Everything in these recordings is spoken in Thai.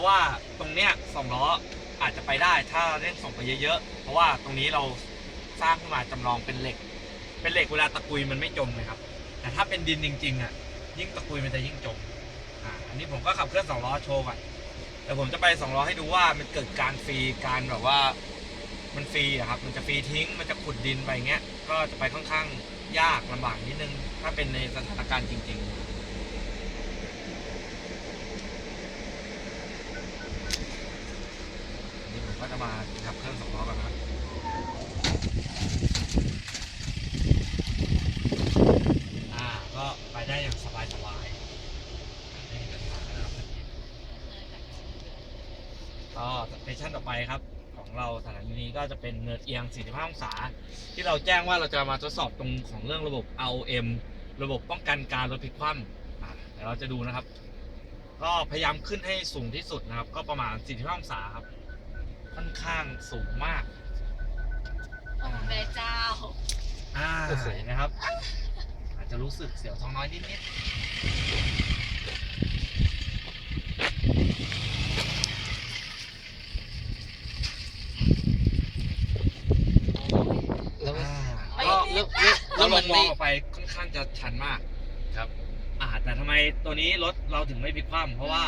ราะว่าตรงเนี้ยสองล้ออาจจะไปได้ถ้าเร่งส่งไปเยอะๆ เพราะว่าตรงนี้เราสร้างขึ้นมาจำลองเป็นเหล็ก เป็นเหล็กเวลาตะกุยมันไม่จมเลยครับ แต่ถ้าเป็นดินจริงๆอะยิ่งตะกุยมันจะยิ่งจมอ่าอันนี้ผมก็ขับเคลื่อนสองล้อโชว์ก่อนแต่ผมจะไปสองล้อให้ดูว่ามันเกิดการฟรีการแบบว่ามันฟรีอะครับ มันจะฟรีทิ้ง มันจะขุดดินไปเงี้ย ก็จะไปค่อนข้างยากลำบากนิดนึง ถ้าเป็นในสถานการณ์จริง ๆ อันนี้ผ มก็จะมาขับเครื่องสองล้อกันนะครับอ่าก็ไปได้อย่างสบายสบายๆไม่มีปัญหานะครับก็สเตชันต่อไปครับของเราสถานีนี้ก็จะเป็นเนินเอียง 45 องศา ที่เราแจ้งว่าเราจะมาทดสอบตรงของเรื่องระบบ ROM ระบบป้องกันการรถพลิกคว่ำอ่าเดี๋ยวเราจะดูนะครับ ก็พยายามขึ้นให้สูงที่สุดนะครับ ก็ประมาณ45องศาครับ ค่อนข้างสูงมาก โอ้แม่เจ้า อ่าโอ้โห เห็นะครับ อาจจะรู้สึกเสียวท้องน้อยนิดแล้วๆอ่าไปก็นิด แล้วลมังนมองนี่ออกไปค่อนข้างจะชันมากครับ อ่าแต่ทำไมตัวนี้รถเราถึงไม่พลิกคว่ำเพราะว่า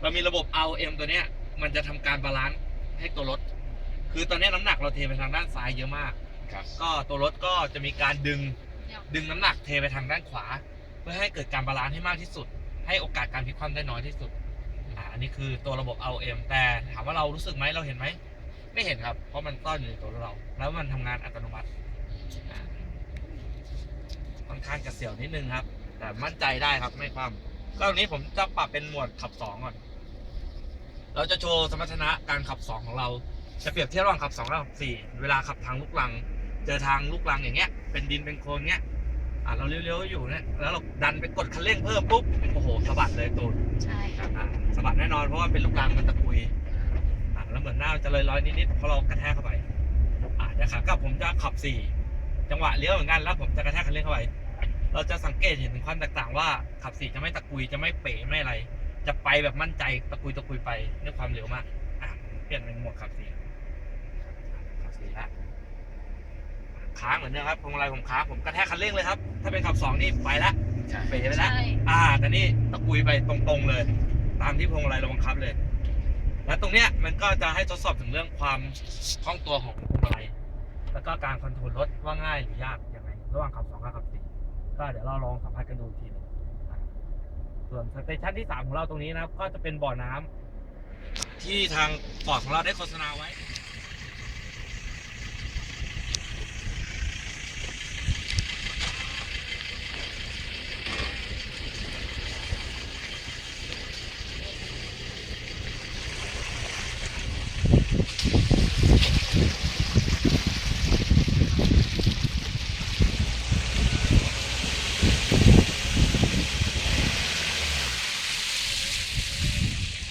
เรามีระบบ ROM ตัวเนี้ย มันจะทำการบาลานซ์ ให้ตัวรถ คือตอนนี้น้ำหนักเราเทไปทางด้านซ้ายเยอะมาก ครับ ก็ตัวรถก็จะมีการดึงดึงน้ำหนักเทไปทางด้านขวา เพื่อให้เกิดการบาลานซ์ให้มากที่สุด ให้โอกาสการพลิกคว่ำได้น้อยที่สุดอ่าอันนี้คือตัวระบบ ROM แต่ถามว่าเรารู้สึกไหมเราเห็นไหมไม่เห็นครับ เพราะมันซ่อนอยู่ในตัวเรา แล้วมันทำงานอัตโนมัติอ่าค่อนข้างจะเสียวนิดนึงครับ แต่มั่นใจได้ครับไม่คว่ำก็ตรงนี้ผมจะปรับเป็นหมวดขับสองก่อน เราจะโชว์สมรรถนะการขับสองของเรา จะเปรียบเทียบระหว่างขับสองและขับสี่เวลาขับทางลูกลัง เจอทางลูกลังอย่างเงี้ย เป็นดินเป็นโคลนเงี้ย อ่าเราเลี้ยวๆอยู่เนี่ย แล้วเราดันไปกดคันเร่งเพิ่มปุ๊บ โอ้โหสะบัดเลยตูนใช่ค่ะอ่าสะบัดแน่นอนเพราะว่าเป็นลูกรังมันตะกุย อ่าแล้วเหมือนหน้ามันจะเลยร้อยนิดๆเพราะเรากระแทกเข้าไป อ่าเดี๋ยวขากลับผมจะขับสี่จังหวะเลี้ยวเหมือนกันแล้วผมจะกระแทกคันเร่งเข้าไป เราจะสังเกตเห็นถึงความแตกต่างว่าขับสี่จะไม่ตะกุยจะไม่เป๋ไม่อะไร จะไปแบบมั่นใจตะกุยตะกุยไปด้วยความเร็วมากอะเปลี่ยนเป็นโหมดขับสี่ขับสี่ละค้างเหมือนเดิมครับพวงมาลัยผมค้างผมกระแทกคันเร่งเลยครับ ถ้าเป็นขับสองนี่ไปละใช่เป๋ไปละ ใช่อ่า แต่นี่ตะกุยไปตรงๆเลย ตามที่พวงมาลัยเราบังคับเลย และตรงเนี้ยมันก็จะให้ทดสอบถึงเรื่องความคล่องตัวของพวงมาลัยแล้วก็การคอนโทรลรถว่าง่ายหรือยากยังไงระหว่างขับสองกับขับสี่ก็เดี๋ยวเราลองสัมผัสกันดูอีกทีหนึงอ่า ส่วนสเตชันที่สามของเราตรงนี้นะครับ ก็จะเป็นบ่อน้ำที่ทางปอดของเราได้โฆษณาไว้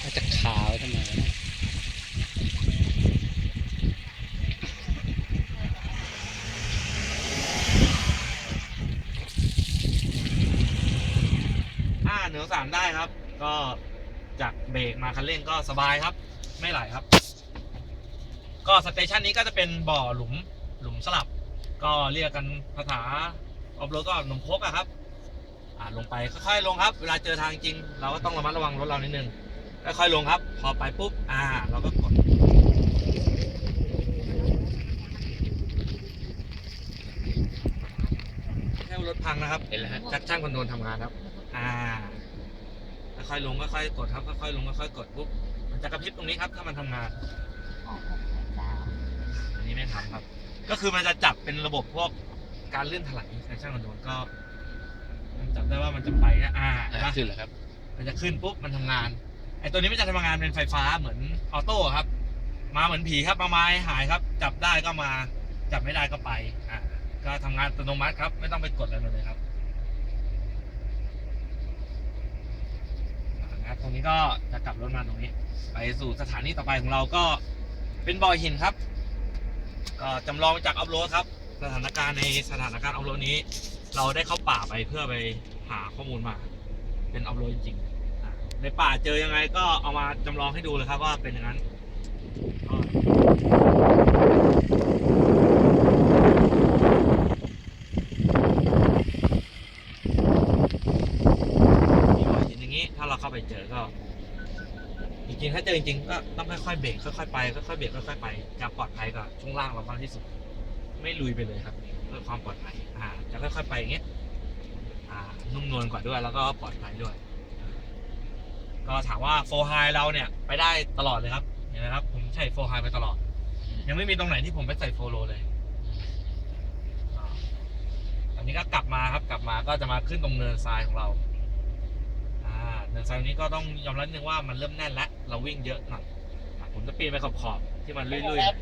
มันจะขาวทำไมวะเนี่ย อ่าเหนือสาม ได้ครับ ก็จากเบรกมาคันเร่งก็สบายครับ ไม่ไหลครับ ก็สเตชันนี้ก็จะเป็นบ่อหลุมหลุมสลับ ก็เรียกกันภาษาออฟโรดก็หนุ่มโคกอะครับอ่าลงไปค่อยๆลงครับ เวลาเจอทางจริง เราก็ต้องระมัดระวังรถเรานิดนึงค่อยๆลงครับ พอไปปุ๊บอ่า เราก็กดแค่รถพังนะครับ เห็นแล้วฮะจักช่างคอนโทรลทำงานครับ อ่า ค่อยๆลงค่อยๆกดครับค่อยๆลงค่อยๆกดปุ๊บมันจะกระพริบตรงนี้ครับ ถ้ามันทำงานโอ้โหแม่เจ้าอันนี้ไม่ทำครับ ก็คือมันจะจับเป็นระบบพวกการเลื่อนถลายในช่างคอนโทรลก็มันจับได้ว่ามันจะไปนะอ่าเห็นปะขึ้นแล้วครับ มันจะขึ้นปุ๊บมันทำงานไอตัวนี้มันจะทำงานเป็นไฟฟ้าเหมือนออโต้ครับ มาเหมือนผีครับมาไม้หายครับ จับได้ก็มา จับไม่ได้ก็ไปอ่าก็ทำงานอัตโนมัติครับ ไม่ต้องไปกดอะไรมันเลยครับอ่านะครับ ตรงนี้ก็จะกลับรถมาตรงนี้ ไปสู่สถานีต่อไปของเราก็เป็นบ่อหินครับก็จำลองจากอัพโหลดครับ สถานการณ์ในสถานการณ์อัพโหลดนี้ เราได้เข้าป่าไปเพื่อไปหาข้อมูลมา เป็นอัพโหลดจริงๆในป่าเจอยังไงก็เอามาจำลองให้ดูเลยครับว่าเป็นอย่างนั้นก็มีรอยหินอย่างนี้ ถ้าเราเข้า ไปเจอก็จริงๆถ้าเจอจริงๆก็ต้องค่อยๆเบรกค่อยๆไปค่อยๆเบรกค่อยๆไปจะปลอดภัยกับช่วงล่างเรามากที่สุด ไม่ลุยไปเลยครับเพื่อความปลอดภัยอ่าจะค่อยๆไปอย่างเงี้ยอ่านุ่มนวลกว่าด้วยแล้วก็ปลอดภัยด้วย ก็ถามว่าโฟไฮเราเนี่ยไปได้ตลอดเลยครับเห็นไหมครับ ผมใช้โฟไฮไปตลอด ยังไม่มีตรงไหนที่ผมไปใส่โฟโลเลยอันนี้ก็กลับมาครับกลับมาก็จะมาขึ้นตรงเนินทรายของเรา อ่าเนินทรายนี้ก็ต้องยอมรับนิดนึงว่ามันเริ่มแน่นแล้วเราวิ่งเยอะหน่อยอะผมจะปีนไปขอบๆที่มันลุยๆหน่อย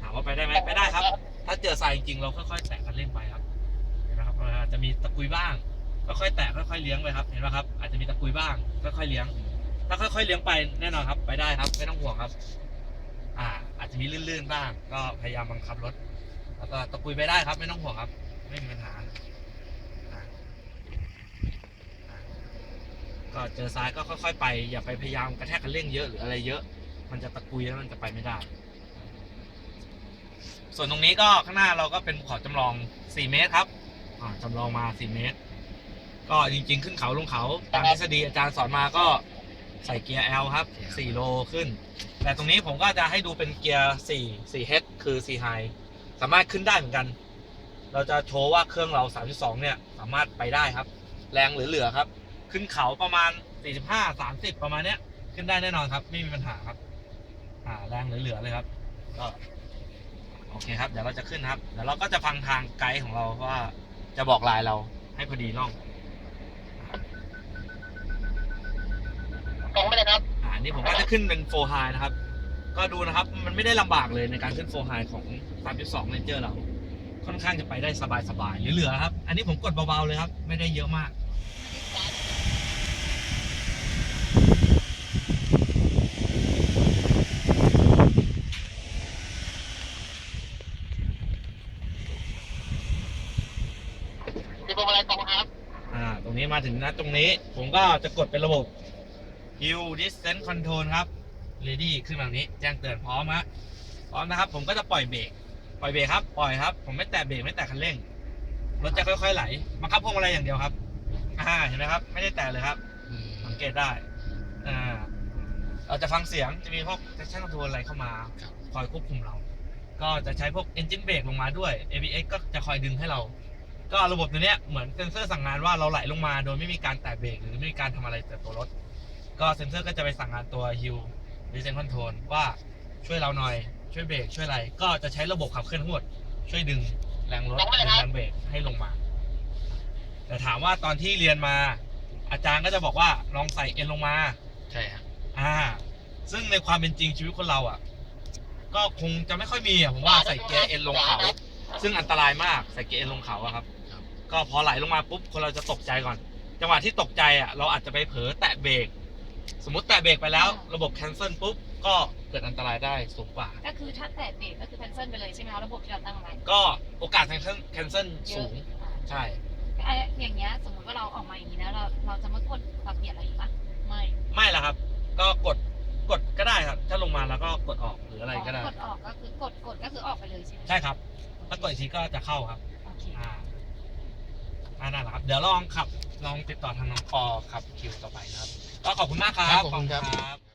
ถามว่าไปได้ไหมไปได้ครับ ถ้าเจอทรายจริงๆเราค่อยๆแตะกันเล่นไปครับเห็นไหมครับอาจจะมีตะกุยบ้างค่อยๆแตะค่อยๆเลี้ยงไปครับเห็นไหมครับอาจจะมีตะกุยบ้างค่อยๆเลี้ยง ถ้าค่อยๆเลี้ยงไปแน่นอนครับ ไปได้ครับไม่ต้องห่วงครับ อ่า อาจจะมีลื่นๆบ้าง ก็พยายามบังคับรถแล้วก็ตะกุยไปได้ครับ ไม่ต้องห่วงครับ ไม่มีปัญหาอ่าอ่า ก็เจอซ้ายก็ค่อยๆไป อย่าไปพยายามกระแทกคันเร่งเยอะหรืออะไรเยอะ มันจะตะกุยแล้วมันจะไปไม่ได้ ส่วนตรงนี้ก็ข้างหน้าเราก็เป็นภูเขาจำลอง 4 เมตรครับอ่าจำลองมา 4 เมตร ก็จริง ๆ ขึ้นเขาลงเขาตามทฤษฎีอาจารย์สอนมาก็ใส่เกียร์ L ครับ 4 โลขึ้น แต่ตรงนี้ผมก็จะให้ดูเป็นเกียร์ 4 4 H คือ 4 High สามารถขึ้นได้เหมือนกัน เราจะโชว์ว่าเครื่องเรา 32 เนี่ย สามารถไปได้ครับ แรงเหลือๆครับ ขึ้นเขาประมาณ 45 30 ประมาณเนี้ย ขึ้นได้แน่นอนครับ ไม่มีปัญหาครับ อ่าแรงเหลือๆเลยครับก็โอเคครับ เดี๋ยวเราจะขึ้นครับ เดี๋ยวเราก็จะฟังทางไกด์ของเราว่าจะบอกลายเราให้พอดีร่องตรงไปเลยครับ อ่าอันนี่ผมก็จะขึ้นเป็นโฟไฮนะครับ ก็ดูนะครับ มันไม่ได้ลำบากเลยในการขึ้นโฟไฮของ 3.2 Ranger เรา ค่อนข้างจะไปได้สบายๆเหลือๆครับ อันนี้ผมกดเบาๆเลยครับ ไม่ได้เยอะมาก มีพวงมาลัยตรงครับ อ่า ตรง นี้มาถึงนะตรงนี้ ผมก็จะกดเป็นระบบ Hill Distance Control ครับ Ready ขึ้นมาแบบนี้ แจ้งเตือนพร้อมฮะพร้อมนะครับ ผมก็จะปล่อยเบรกปล่อยเบรกครับปล่อยครับ ผมไม่แตะเบรกไม่แตะคันเร่งรถจะค่อยๆไหลบังคับพวงมาลัยอย่างเดียวครับอ่าเห็นไหมครับ ไม่ได้แตะเลยครับสังเกตได้อ่าเราจะฟังเสียงจะมีพวก traction control อะไรเข้ามาคอยควบคุมเรา ก็จะใช้พวก engine brake ลงมาด้วย ABS ก็จะคอยดึงให้เรา ก็ระบบตัวเนี้ยเหมือนเซ็นเซอร์สั่งงานว่าเราไหลลงมา โดยไม่มีการแตะเบรกหรือไม่มีการทำอะไรแต่ตัวรถ ก็เซ็นเซอร์ก็จะไปสั่งงานตัว Hill Descent Control ว่าช่วยเราหน่อยช่วยเบรกช่วยอะไร ก็จะใช้ระบบขับเคลื่อนทั้งหมดช่วยดึงแรงรถดึงแรงเบรกให้ลงมา แต่ถามว่าตอนที่เรียนมา อาจารย์ก็จะบอกว่าลองใส่เอ็นลงมา ใช่ครับอ่า ซึ่งในความเป็นจริงชีวิตคนเราอะ ก็คงจะไม่ค่อยมีอะผมว่าใส่เกียร์เอ็นลงเขา ซึ่งอันตรายมากใส่เกียร์เอ็นลงเขาอะครับครับ ก็พอไหลลงมาปุ๊บคนเราจะตกใจก่อน จังหวะที่ตกใจอะเราอาจจะไปเผลอแตะเบรกสมมติแตะเบรกไปแล้ว ระบบแคนเซิลปุ๊บก็เกิดอันตรายได้สูงกว่า ก็คือถ้าแตะเบรกก็คือแคนเซิลไปเลยใช่ไหมคะระบบที่เราตั้งไว้ก็โอกาสแคนเซิลแคนเซิลเยสูอะงอ่าใช่ไอ้อย่างเงี้ยสมมติว่าเราออกมาอย่างนี้แล้วเราเราจะมากดปรับเปลี่ยนอะไรอีกปะไม่ไม่ละครับ ก็กดกดก็ได้ครับ ถ้าลงมาแล้วก็กดออกหรืออะไรก็ได้กดออกก็คือกดกดก็คือออกไปเลยใช่ไหมใช่ครับถ้ากดอีกทีก็จะเข้าครับโอเค อ่าอ่านั่นแหละครับ เดี๋ยวลองขับ ลองติดต่อทางน้องปอขับคิวต่อไปนะครับ ก็ขอบคุณมากครับ ครับขอบคุณครับ ขอบคุณครับ